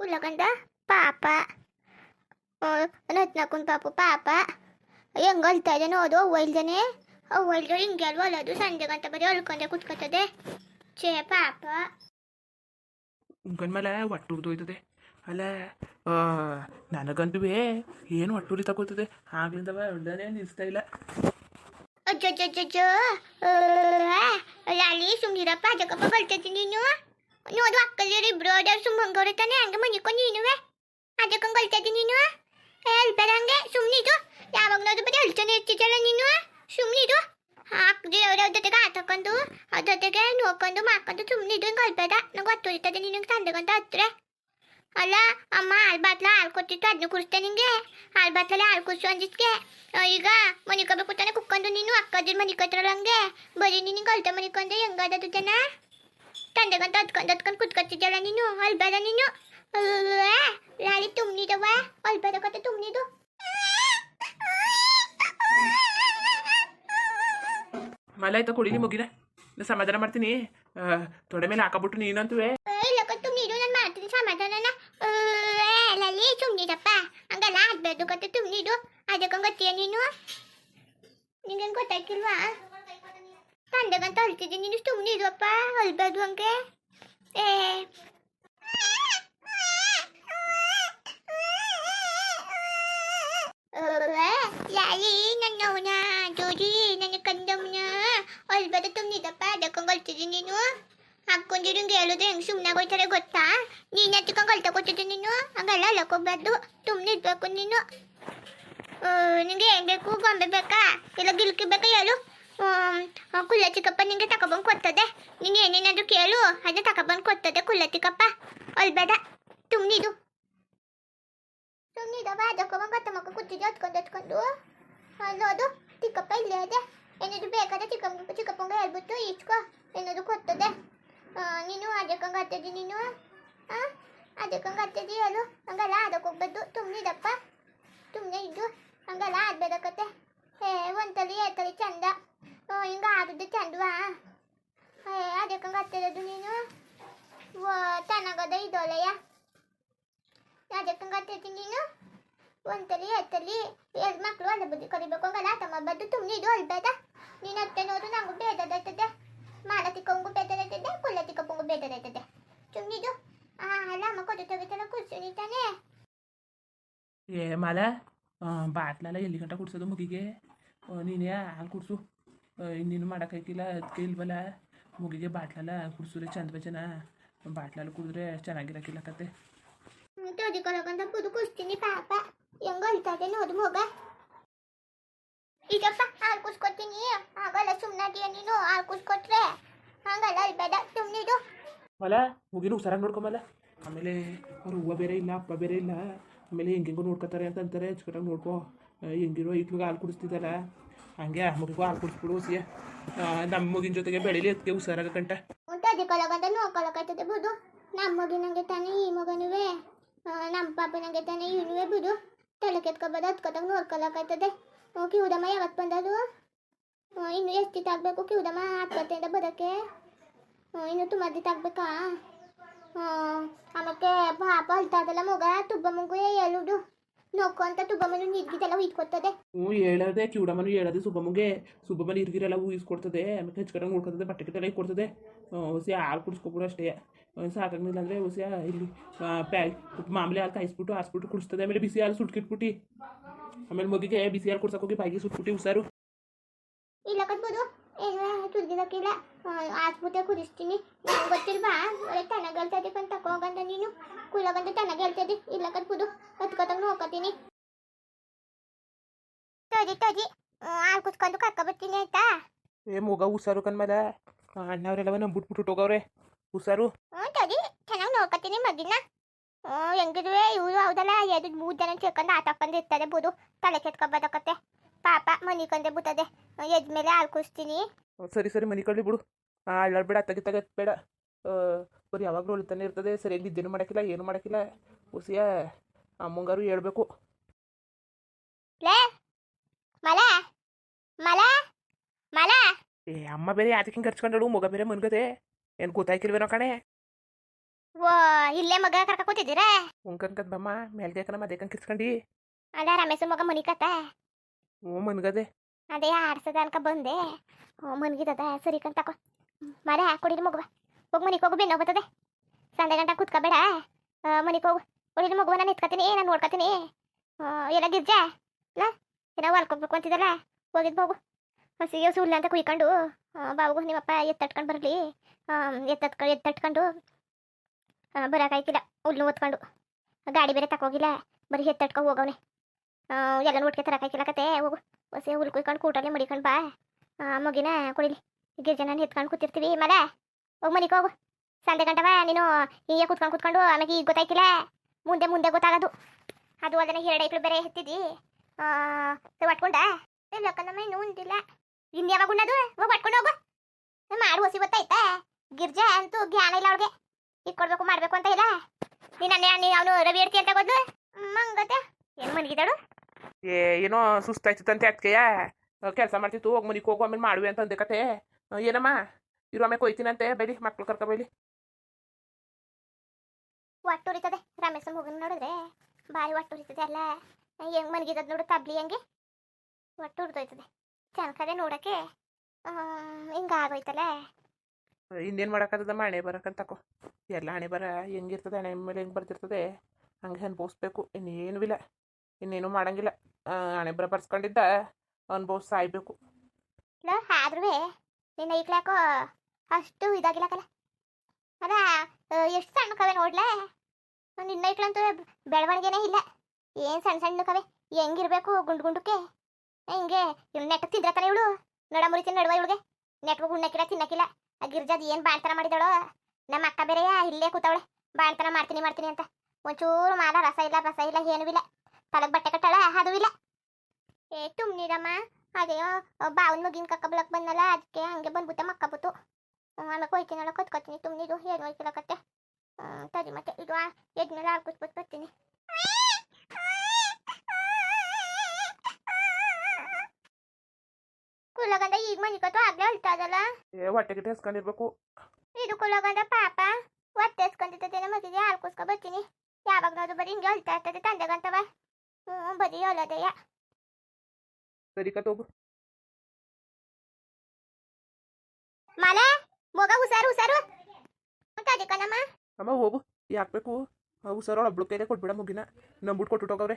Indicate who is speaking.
Speaker 1: ಕುಲ್ಲಗಂಡ ಪಾಪ ರತ್ನಕ್ಕನ್ ಪಾಪ ಪಾಪ ಹೆಂಗ್ ಅಳ್ತಾ ಇದ್ದಾನೆ ನೋಡು ಅವ್ವ ಇಲ್ದೇನೆ ಅವ್ವ ಇಲ್ದ್ರೆ ಹಿಂಗೆ ಅಲ್ವ ಅಲ್ಲದು ಸಂಜೆ ಗಂಟೆ ಬರೀ ಅಳ್ಕೊಂಡೆ ಕುತ್ಕೊತದೆ ಛೇ ಪಾಪ
Speaker 2: ಗಂಡ್ಮೇಲೆ ಒಟ್ಟು ಉರಿದೋಯ್ತದೆ ಅಲ್ಲ ಆ, ನನಗಂತೂ ಏನು ಹೊಟ್ಟು ಉರಿ ತಗೋತದೆ ಆಗ್ಲಿಂದವ ಒಳ್ಳೆನೇ ನಿಲ್ಸ್ತಾ ಇಲ್ಲ
Speaker 1: ಅಜ್ಜಜ್ಜಜ್ಜೋ ಲಾಲಿ ಸುಮ್ನಿರಪ್ಪ ಜಗಪ್ಪ ಬರ್ತೈತಿ ನೀನು ನೋಡು ಅಕ್ಕಲ್ಲಿ ಇಬ್ರು ಅದಾರು ಸುಮ್ಮಂಗವ್ರೆ ತಾನೆ ಹಂಗೆ ಮನಿಕೊಂಡು ನೀನುವೆ ಅದಕ್ಕಂಗೆ ಕಲ್ತೈತಿ ನೀನು ಹೇಳ್ಬೇಡ ಹಂಗೆ ಸುಮ್ಮನಿದು ಯಾವಾಗ ನೋಡು ಬರೀ ಹೇಳ್ತಾನೆ ಇರ್ತಿದ್ದಲ್ಲ ನೀನು ಸುಮ್ಮನಿದು ಹಾಕ್ದೆ ಅವ್ರ ಜೊತೆಗೆ ಆತಕೊಂಡು ಅದ್ರ ಜೊತೆಗೆ ನೋಡ್ಕೊಂಡು ಮಾಡ್ಕೊಂಡು ಸುಮ್ಮನಿದು ಹಿಂಗೆ ಅಲ್ಬೇಡ ನಂಗೆ ಗೊತ್ತಿರ್ತದೆ ನಿನಗೆ ತಂದೆಗಂತ ಹತ್ರ ಅಲ್ಲ ಅಮ್ಮ ಹಾಲು ಬಾತ್ಲ ಹಾಲು ಕೊಟ್ಟಿತ್ತು ಅದನ್ನ ಕುಡಿಸ್ತೆ ನಿಂಗೆ ಹಾಲು ಬಾತ್ಲಲ್ಲಿ ಹಾಲು ಕುಡಿಸು ಈಗ ಮನಿಕೋಬೇಕು ತಾನೆ ಕುಕ್ಕೊಂಡು ನೀನು ಅಕ್ಕದ್ರ ಮನಿಕತ್ರಲ್ಲ ಹಂಗೆ ಬರೀ ನೀನು ಕಲ್ತ ಮನಿಕೊಂಡ್ರೆ ಹೆಂಗಾದದು ಜನ ತಂದೆಗಂತ ಹತ್ಕೊಂಡು ಹತ್ಕೊಂಡು ಕುತ್ಕೊತಿದ್ದಲ್ಲ ನೀನು ಅಲ್ಬೇಡ ನೀನು ಲಾರಿ ತುಂಬಿದವ ಅಲ್ಬೇಡ ಕತೆ ತುಂಬಿದು
Speaker 2: ಮಲ ಆಯ್ತಾ ಕೊಡಿಲಿ ಮುಗಿನ ನಾ ಸಮಾಧಾನ ಮಾಡ್ತೀನಿ ಆ, ತೊಡೆ ಮೇಲೆ ಹಾಕಬಿಟ್ಟು ನೀನಂತುವೆ
Speaker 1: ಇಲ್ಲಕ ತುಂಬಿದು ನಾನು ಮಾಡ್ತೀನಿ ಸಮಾಧಾನನ ಲಲ್ಲಿ ತುಂಬಿದಪ್ಪ ಹಂಗಲ್ಲ ಆಗ್ಬೇಕು ಕತೆ ತುಂಬಿದು ಅದಕ್ಕೆ ಗೊತ್ತೀಯ ನೀನು ನಿಂಗೇನು ಗೊತ್ತಾಯ್ಕಿಲ್ವಾ ತಂದೆಗಂತ ಅಳ್ತಿದ್ದೆ ನೀನು ತುಂಬಿದ್ವಪ್ಪ ಅಲ್ಬಾರ್ದು ಹಂಗೆ ಏ ಲಾಲಿ ನನ್ನವನ ಜೋಡಿ ನನ್ನ ಕಂದಮ್ಮನ ಅಲ್ಬದ ತುಂಬಿದಪ್ಪ ಅದಕ್ಕೆ ಅಳ್ತಿದ್ದೆ ನೀನು ಹಾಕೊಂಡಿರಂಗೆ ಹೇಳಿದ್ರೆ ಹೆಂಗ್ ಸುಮ್ಮನೆ ಗೊತ್ತಾ ನೀನು ಹತ್ಕೊಂಡು ಅಳ್ತಾ ಕೊಟ್ಟಿದ್ದೆ ನೀನು ಹಂಗೆಲ್ಲ ಅಲ್ಲಕೋಗ್ಬಾರ್ದು ಸುಮ್ಮನೆ ಇರ್ಬೇಕು ನೀನು ಆ, ನಿಂಗೆ ಏನ್ ಬೇಕು ಗೊಂಬೆ ಬೇಕಾ ಇಲ್ಲ ಗಿಲ್ಕಿ ಬೇಕಾ ಹೇಳು ಕುಲ್ಲ ಚಿಕ್ಕಪ್ಪ ನಿಂಗೆ ತಗೊಬಂದು ಕೊಡ್ತದೆ. ನೀನು ಏನೇನಾದ್ರು ಕೇಳು. ಅದನ್ನ ತಗೊಬಂದು ಕೊಡ್ತದೆ ಕುಲ್ಲ ಚಿಕ್ಕಪ್ಪ ಅಲ್ಬೇಡ ತುಂಬಿದು ಸುಮ್ಮನಿದವ ಅದಕ್ಕೊಂದು ಗೊತ್ತ ಮಕ್ಕ ಕೂತಿದ್ದೆ, ಹೊತ್ಕೊಂಡು ಹೊತ್ಕೊಂಡು. ಅಲ್ಲೋದು ಚಿಕ್ಕಪ್ಪ ಇಲ್ಲೇ ಇದೆ. ಏನಾದ್ರು ಬೇಕಾದ್ರೆ ಚಿಕ್ಕಪ್ಪ ಚಿಕ್ಕಪ್ಪಂಗೆ ಹೇಳ್ಬಿಟ್ಟು ಇಸ್ಕೋ ಏನಾದ್ರು ಕೊಡ್ತದೆ. ನೀನು ಅದಕ್ಕಂಗೆ ಹತ್ತದಿ ನೀನು. ಹಾಂ ಅದಕ್ಕಂಗೆ ಹತ್ತದಿ ಹೇಳು. ಹಂಗಲ್ಲ, ಅದಕ್ಕೆ ಹೋಗ್ಬಾರ್ದು ಸುಮ್ಮನಿದಪ್ಪ ಸುಮ್ಮನೆ ಇದ್ದು ಹಂಗಲ್ಲ ಆಡ್ಬೇಕತ್ತೆ ಏ ಒಂದ್ಸಲಿ ಎರಡ್ಸಲಿ ಚಂದ ಹಿಂಗ ಆಡಿದ್ದು ಚಂದವಾ ಏ ಅದಕ್ಕಂಗೆ ಹತ್ತಿರೋದು ನೀನು ವಾ ಚೆನ್ನಾಗದ ಇದೊಲೆಯ ಅದಕ್ಕಂಗೆ ಹತ್ತೈತಿ ನೀನು? ಒಂದ್ಸಲಿ ಎರಡ್ಸಲಿ ಎರಡು ಮಕ್ಕಳು ಅಲ್ಲ ಬುದ್ಧಿ ಕಲಿಬೇಕು ಹಂಗಲ್ಲ ತಮ್ಮ ಬದ್ದು ತುಂಬ ಇದು ಅಲ್ಬೇಡ ನೀನು ಅತ್ತೆ ನೋಡು, ನಂಗೂ ಬೇಜಾರಾಯ್ತದೆ. ಮಾಲತಿಕ್ಕಂಗೂ ಬೇಜಾರಾಯ್ತದೆ ಕುಲ್ಲತಿಕ್ಕಪ್ಪಂಗೂ ಬೇಜಾರಾಯ್ತದೆ. ಸುಮ್ಮನಿದು ಆ, ಅಲ್ಲ, ಅಮ್ಮ ಕೊಟ್ಟು ತೆಗಿತಾನೆ ಕೂರ್ಸು ತಾನೇ
Speaker 2: ಏ, ಮಾಲ ಬಾಟ್ಲೆಲ್ಲ ಎಲ್ಲಿ ಗಂಟ ಕುಡ್ಸೋದು ಮುಗಿಗೆ? ನೀನೇ, ಹಾಲು ಕುಡ್ಸು. ಇನ್ನೇನು ಮಾಡೋಕ್ಕಾಗಿಲ್ಲ ಅದಕ್ಕೆ ಇಲ್ವಲ್ಲ ಮುಗಿಗೆ ಬಾಟ್ಲಲ್ಲ ಕುಡ್ಸಿದ್ರೆ ಚಂದ ಬಜನ ಬಾಟ್ಲಲ್ಲಿ ಕುಡಿದ್ರೆ ಚೆನ್ನಾಗಿರಕ್ಕಿಲ್ಲ ಕತೆ.
Speaker 1: ತೋದಿಕೊಳ್ಳೋಕಂತ ಬುದು ಕುಸ್ತೀನಿ ಪಾಪ ಹೆಂಗ ಅಳ್ತದೆ ನೋಡು ಮಗ ಇದಪ್ಪ ಹಾಲು ಕುಸ್ಕೊತೀನಿ ಆಗಲ್ಲ ಸುಮ್ಮನಾಗಿಯ ನೀನು ಹಾಲು ಕುಸ್ಕೊಟ್ರೆ ಹಂಗಲ್ಲ ಅಲ್ಬೇಡ ಸುಮ್ಮನಿದು
Speaker 2: ಮಲ ಮುಗಿನ ಉಸರ ನೋಡ್ಕೊಂಬಲ್ಲ ಆಮೇಲೆ ಅವ್ರ ಹೂವು ಬೇರೆ ಇಲ್ಲ ಅಪ್ಪ ಬೇರೆ ಇಲ್ಲ ಆಮೇಲೆ ಹೆಂಗೆಂಗೋ ನೋಡ್ಕೊತಾರೆ ಅಂತ ಅಂತಾರೆ ಚಿಕಟಾಗಿ ನೋಡ್ಕೊ ಹೆಂಗಿರೋ ಈಗ್ಲಿಗೆ ಹಾಲು ಕುಡಿಸ್ತಿದ್ದಲ್ಲ ಹಂಗೆ ಆ ಮಗಿಗೂ ಹಾಲು ಕುಡಿಸ್ಬಿಡು ಸಿಯ ನಮ್ಮ ಮಗಿನ ಜೊತೆಗೆ ಬೆಳೀಲಿ ಅದಕ್ಕೆ ಹುಷಾರಾಗ ಕಂಟ
Speaker 1: ನೋಡ್ಕೊಳ್ಳೋಕಾಯ್ತದೆ ಬುದು ನಮ್ಮ ಮಗಿನಂಗೆ ತಾನೇ ಈ ಮಗನುವೆ ನಮ್ಮ ಪಾಪನಾಗೆ ತಾನೆ ಇವನುವೆ ಬಿಡು. ತಲೆ ಕೆತ್ಕೊಬೋದು, ಹತ್ಕೊತಾಗ ನೋಡ್ಕೊಳಕಾಯ್ತದೆ. ಕಿವುದಮ್ಮ ಯಾವತ್ತು ಬಂದದು? ಇನ್ನು ಎಷ್ಟು ತಾಗಬೇಕು ಕಿವುದಮ್ಮ? ಹತ್ಕೊತೆಯಿಂದ ಬರೋಕ್ಕೆ ಇನ್ನು ತುಂಬ ತಾಗಬೇಕಾ ಹ್ಞೂ ಆಮೇಲೆ ಪಾಪ ಅಳ್ತಾದಲ್ಲ ಮಗ ತುಬ್ಬ ಮಗು ಹೇಳುದು ನೋಕೋ ಅಂತ ತುಬ್ಬ ಮನು ನೀರ್ಗಿದೆಲ್ಲ ಹುಯ್ಕೊತದೆ
Speaker 2: ಹ್ಞೂ ಹೇಳದೆ ಕಿವುಡಮ್ಮನು ಹೇಳದೆ ಸುಬ್ಬಮ್ಮಗೆ. ಸುಬ್ಬಮ್ಮ ಇರ್ಗಿರೆಲ್ಲ ಊಹಿಸ್ಕೊಡ್ತದೆ ಆಮೇಲೆ ಹೆಚ್ಚು ನೋಡ್ಕೊತದೆ ಬಟ್ಟೆ ಗಿಟ್ಟೆಲ್ಲ ಇಕ್ಕೊಡ್ತದೆ ಹುಸಿ ಹಾಲು ಕುಡಿಸ್ಕೊಬಿಡು ಅಷ್ಟೇ. ಸಾಕಾಗಲಿಲ್ಲ ಅಂದರೆ ಹುಸಿ ಇಲ್ಲಿ ಪ್ಯಾಕ್ ಮಾಮೂಲಿ ಹಾಲು ಕಾಯಿಸ್ಬಿಟ್ಟು ಹಾಸ್ಬಿಟ್ಟು ಕುಡಿಸ್ತದೆ. ಆಮೇಲೆ ಬಿಸಿ ಹಾಲು ಸುಟ್ಕಿಟ್ಬಿಟ್ಟು. ಆಮೇಲೆ ಮಗಿಗೆ ಬಿಸಿ ಹಾಲು ಕುಡ್ಸಕ್ಕೆ ಹೋಗಿ ಬಾಯಿಗೆ ಸುಟ್ಬಿಟ್ಟು ಹುಷಾರು.
Speaker 1: ಇಲ್ಲ ಕಟ್ಬೋದು ಏನು ತುರ್ದಿದಕ್ಕಿಲ್ಲ ಆಸ್ಪತ್ರೆ ಕುದಿಸ್ತೀನಿ. ನಂಗೆ ಗೊತ್ತಿಲ್ವಾ? ಒಳ್ಳೆ ಚೆನ್ನಾಗಿ ಹೇಳ್ತದೆ ಕಂತ ತಕೋಗಂತ ನೀನು. ಕುಲಗಂತ ಚೆನ್ನಾಗಿ ಹೇಳ್ತದೆ ಇಲ್ಲ ಕಟ್ಬೋದು ಹತ್ಕೊತಾಗ ನೋಡ್ಕೊತೀನಿ. ತಡಿ ತಡಿ ಹಾಲು ಕುತ್ಕೊಂಡು ಕರ್ಕೊಬರ್ತೀನಿ ಆಯ್ತಾ?
Speaker 2: ಏ ಮಗ ಹುಷಾರು ಕಣ್ಮೇಲೆ ಅಣ್ಣವರೆಲ್ಲವ ಬಿಟ್ಬಿಟ್ಟು ಹೋಗವ್ರೆ. ಹುಷಾರು.
Speaker 1: ಹ್ಞೂ ತಡಿ ಚೆನ್ನಾಗಿ ನೋಡ್ಕೊತೀನಿ ಮಗಿನ ಹೆಂಗಿರುವೆ ಇವರು ಹೌದಲ್ಲ? ಎದು ಮೂರು ಜನ ಸೇರ್ಕೊಂಡು ಆಟ ಹಾಕೊಂಡು ಇರ್ತಾರೆ ಬೋದು. ತಲೆ ಕೆತ್ಕೊಬೋದಕ್ಕತ್ತೆ ಪಾಪ ಮನಿಕೊಂಡೆ ಬಿಟ್ಟದೆ. ಯಜ್ಮೇಲೆ ಹಾಲು ಕುಸ್ತೀನಿ
Speaker 2: ಸರಿ ಸರಿ ಮನೆ ಕಳ್ಳಿ ಬಿಡು. ಅಳ್ಳಾಡ್ಬೇಡ ಅತ್ತಗೆ ತಗತ್ ಬೇಡ. ಬರೀ ಯಾವಾಗಲೂ ಅಳ್ತಾನೆ ಇರ್ತದೆ. ಸರಿಯಾಗಿ ನಿದ್ದೆನೂ ಮಾಡೋಕ್ಕಿಲ್ಲ ಏನು ಮಾಡೋಕ್ಕಿಲ್ಲ. ಹುಸಿಯ ಅಮ್ಮಂಗಾರು ಹೇಳ್ಬೇಕು.
Speaker 1: ಲೇ ಮಲ ಮಲ ಮಲ.
Speaker 2: ಏ ಅಮ್ಮ ಬೇರೆ ಯಾತಕ್ಕೆ ಹಿಂಗೆ ಹರ್ಚ್ಕೊಂಡಳು? ಮಗ ಬೇರೆ ಮನ್ಗದೆ. ಏನು ಗೊತ್ತಾಯ್ಕಿಲ್ವೇನೋ ಕಣೆ.
Speaker 1: ಓ ಇಲ್ಲೇ ಮಗ ಕರ್ಕ ಕೂತಿದ್ದೀರಾ?
Speaker 2: ಉಂಕಂಕದ್ ಬಮ್ಮ ಮೇಲ್ಗೆ ಕಣ ಅದೇ ಕಂಗೆ ಕಿರ್ಸ್ಕೊಂಡಿ
Speaker 1: ಅಲ್ಲ ರಮೇಶ್ ಮಗ ಮನಿಕತ್ತ.
Speaker 2: ಹ್ಞೂ ಮನ್ಗದೆ.
Speaker 1: ಅದೇ ಆಡ್ಸದ ಅನ್ಕ ಬಂದೆ. ಹ್ಞೂ ಮನ್ಗಿದದ ಸರಿ ಕಂತ ತಕೋ ಮರ ಕುಡಿಲಿ ಮಗುವ. ಹೋಗಿ ಮನಿಗೆ ಹೋಗು ಬೆನ್ನೋ ಬರ್ತದೆ ಸಂಡೆ ಗಂಟ ಕುತ್ಕೋಬೇಡ. ಮನಿಗೆ ಹೋಗು. ಕುಡಿದು ಮಗುವ, ನಾನು ಎತ್ಕತೀನಿ, ನಾನು ನೋಡ್ಕತೀನಿ. ಎಲ್ಲ ಗಿರ್ಜೆ? ಇಲ್ಲ ಏನೋ ಹೊಲ್ಕೋಬೇಕು ಅಂತಿದ್ದಲ್ಲ ಹೋಗಿದ್ ಹೋಗು ಹಸಿಗೆ ಸುಳ್ಳು ಅಂತ ಕುಯ್ಕೊಂಡು ಬಾಬುಗು ನಿಮ್ಮಪ್ಪ ಎತ್ತಟ್ಕೊಂಡು ಬರಲಿ. ಎತ್ತಟ್ಕೊಂಡು ಎತ್ತಟ್ಕೊಂಡು ಬರೋಕಾಯ್ತಿಲ್ಲ ಹುಲ್ಲು ಓದ್ಕೊಂಡು ಗಾಡಿ ಬೇರೆ ತಕೋಗಿಲ್ಲ ಬರೀ ಎತ್ತಟ್ಕೊ ಹೋಗವ್ನೆ. ಎಲ್ಲ ನೋಡ್ಕೆ ತರಕಾಯ್ತಿಲ್ಲ ಕತೆ. ಹೋಗು. ಹೊಸ ಹುಲ್ ಕುಯ್ಕೊಂಡು ಕೂಟಲ್ಲಿ ಮಡಿಕೊಂಡು ಬಾ. ಮಗಿನ ಕುಡಿಲಿ. ಗಿರ್ಜನ ಎತ್ಕೊಂಡು ಕೂತಿರ್ತೀವಿ. ಮಲ ಹೋಗಿ ಮನಿಗೆ ಹೋಗು. ಸಂಡೆ ಗಂಟವ, ನೀನು ಹೀಗೆ ಕುತ್ಕೊಂಡು ಕುತ್ಕೊಂಡು ಆಮೇಲೆ ಈಗ ಗೊತ್ತಾಯ್ತಿಲ್ಲ. ಮುಂದೆ ಮುಂದೆ ಗೊತ್ತಾಗೋದು. ಅದು ಅಲ್ಲದೆ ಎರಡು ಐಕ್ಳು ಬೇರೆ ಎತ್ತಿದ್ದಿ ಒಟ್ಕೊಂಡ ಇಲ್ಲಕ್ಕಂದಮ್ಮ ಇನ್ನೂ ಉಂಟಿಲ್ಲ. ಇನ್ನು ಯಾವಾಗ ಉಣ್ಣದು? ಹೋಗಿ ಒಟ್ಕೊಂಡು ಹೋಗು. ಮಾಡು ಹೊಸಿ ಗೊತ್ತಾಯ್ತಾ? ಗಿರ್ಜಾ ಅಂತೂ ಜ್ಞಾನ ಇಲ್ಲ ಅವಳಿಗೆ. ಕೊಡ್ಬೇಕು, ಮಾಡಬೇಕು ಅಂತ ಇಲ್ಲ. ನೀನು ಅವನು ರವಿ ಹೇಳ್ತಿ ಅಂತ ಗೊತ್ತು ಮಂಗತೆ. ಏನು ಮನ್ಗಿದ್ದಾಳು?
Speaker 2: ಏನೋ ಸುಸ್ತಾಯ್ತಿತ್ತಂತೆ ಅದಕ್ಕೆಯ ಕೆಲಸ ಮಾಡ್ತಿತ್ತು ಹೋಗಿ ಮನಿಗೆ ಹೋಗು ಆಮೇಲೆ ಮಾಡುವೆ ಅಂತ ಅಂದೆ ಕತೆ ಏನಮ್ಮ ಇರೋ ಆಮೇಲೆ ಕೊಯ್ತೀನಂತೆ ಬೈಲಿ ಮಕ್ಳು ಕರ್ಕ ಬೈಲಿ
Speaker 1: ಒಟ್ಟುರಿತದೆ ರಮೇಶನ್ ಹೋಗಿ ನೋಡಿದ್ರೆ ಭಾರಿ ಒಟ್ಟುರಿತದೆ ಅಲ್ಲ ಹೆಂಗ್ ಮನ್ಗಿದದ್ ನೋಡು ತಬ್ಲಿ ಹೆಂಗೆ ಒಟ್ಟು ಹುರಿದೋಯ್ತದೆ ಚೆನ್ನಾಗದೆ ನೋಡಕ್ಕೆ ಹಿಂಗ ಆಗೋಯ್ತಲ್ಲ
Speaker 2: ಇನ್ನೇನು ಮಾಡೋಕ್ಕಾಗದಮ್ಮ ಹಣೆ ಬರೋಕ್ಕಂತಕೋ ಎಲ್ಲ ಹಣೆ ಬರ ಹೆಂಗಿರ್ತದೆ ಹಣೆ ಮೇಲೆ ಹೆಂಗೆ ಬರ್ತಿರ್ತದೆ ಹಂಗೆ ಅನ್ಭವಿಸ್ಬೇಕು ಇನ್ನೇನು ಇಲ್ಲ ಇನ್ನೇನು ಮಾಡಂಗಿಲ್ಲ ಹಣೆ ಬರ ಬರ್ಸ್ಕೊಂಡಿದ್ದ. ಅನುಭವ ಸಾಯ್ಬೇಕು.
Speaker 1: ಆದ್ರೂ ನಿನ್ನ ಐಕ್ಲಾಕೋ ಅಷ್ಟು ಇದಾಗಿಲ್ಲಕಲ್ಲ ಅದ ಎಷ್ಟು ಸಣ್ಣ ಕವೆ ನೋಡ್ಲೆ? ನಿನ್ನ ಐಕ್ಲಂತೂ ಬೆಳವಣಿಗೆನೆ ಇಲ್ಲ. ಏನು ಸಣ್ಣ ಸಣ್ಣ ಕವೆ? ಹೆಂಗಿರ್ಬೇಕು ಗುಂಡು ಗುಂಡುಕ್ಕೆ? ಹಿಂಗೆ ಇವ್ಳು ನೆಟ್ ತಿಂದ್ರೆ ತಾನೆ ಇವಳು? ನಡ ಮುರಿತೀನಿ ನಡುವ ಇವಳಿಗೆ. ನೆಟ್ ಉಣ್ಣಕ್ಕಿಲ್ಲ ತಿನ್ನಕ್ಕಿಲ್ಲ ಆ ಗಿರ್ಜಾದ್ ಏನು ಬಾಳ್ತನ ಮಾಡಿದಳು ನಮ್ಮ ಅಕ್ಕ ಬೇರೆಯ? ಇಲ್ಲೇ ಕೂತವಳೆ. ಬಾಳ್ತನ ಮಾಡ್ತೀನಿ ಮಾಡ್ತೀನಿ ಅಂತ. ಒಂಚೂರು ಮಾಲ ರಸ ಇಲ್ಲ ರಸ ಇಲ್ಲ, ಏನೂ ಇಲ್ಲ. ತಲೆಗೆ ಬಟ್ಟೆ ಕಟ್ಟಳ ಅದು ಇಲ್ಲ. ಏ ತುಮ್ನಿರಮ್ಮ ಅದೇ ಬಾವನ್ ಮಗಿನ ಕಕ್ಕ ಬಲಕ್ ಬಂದಲ್ಲ? ಅದಕ್ಕೆ ಹಂಗೆ ಬಂದ್ಬಿಟ್ಟೆ ಮಕ್ಕ ಬತ್ತು ಆಮೇಲೆ ಕೊಯ್ತೀನಲ್ಲ ಕತ್ಕೊತೀನಿ ತುಮ್ನಿದು ಏನು ಹೋಯ್ತಿಲ್ಲ ಕತ್ತೆ. ಹ್ಮ್, ಮತ್ತೆ. ಇದು ಎದ್ಮೇಲೆ ಹಾಕ್ಬಿಟ್ಬಿಟ್ಟು ಬರ್ತೀನಿ. ಕುಲಗಂದ ಈಗ ಮನಿಕತ್ತು ಆಗ್ಲೇ ಅಳ್ತಾ ಅದಲ್ಲ
Speaker 2: ಏ ಹೊಟ್ಟೆ ಗಿಟ್ಟೆ ಹಸ್ಕೊಂಡಿರ್ಬೇಕು
Speaker 1: ಇದು ಕುಲಗಂದ ಪಾಪ. ಹೊಟ್ಟೆ ಹಸ್ಕೊಂಡಿರ್ತದೆ ಮಗಿಗೆ ಹಾಲು ಕುಸ್ಕೊ ಬರ್ತೀನಿ. ಯಾವಾಗ ನೋಡು ಬರೀ ಹಿಂಗೆ ಅಳ್ತಾ ಇರ್ತದೆ ತಂದೆಗಂತವ ಹ್ಞೂ ಬರೀ ಅಲ್ಲದೆಯ
Speaker 2: ಸರಿ ಕತ್ತೋಗು
Speaker 1: ಮಲೆ ಮೊಗ ಹುಷಾರು ಹುಷಾರು.
Speaker 2: ಅಮ್ಮ ಹೋಗು. ಯಾಕಬೇಕು ಹುಷಾರೋಳು ಒಬ್ಳು ಕೈಲೇ ಕೊಟ್ಬಿಡ ಮುಗಿನ. ನಂಬಿಟ್ಟು ಕೊಟ್ಬಿಟ್ಟೋಗವ್ರೆ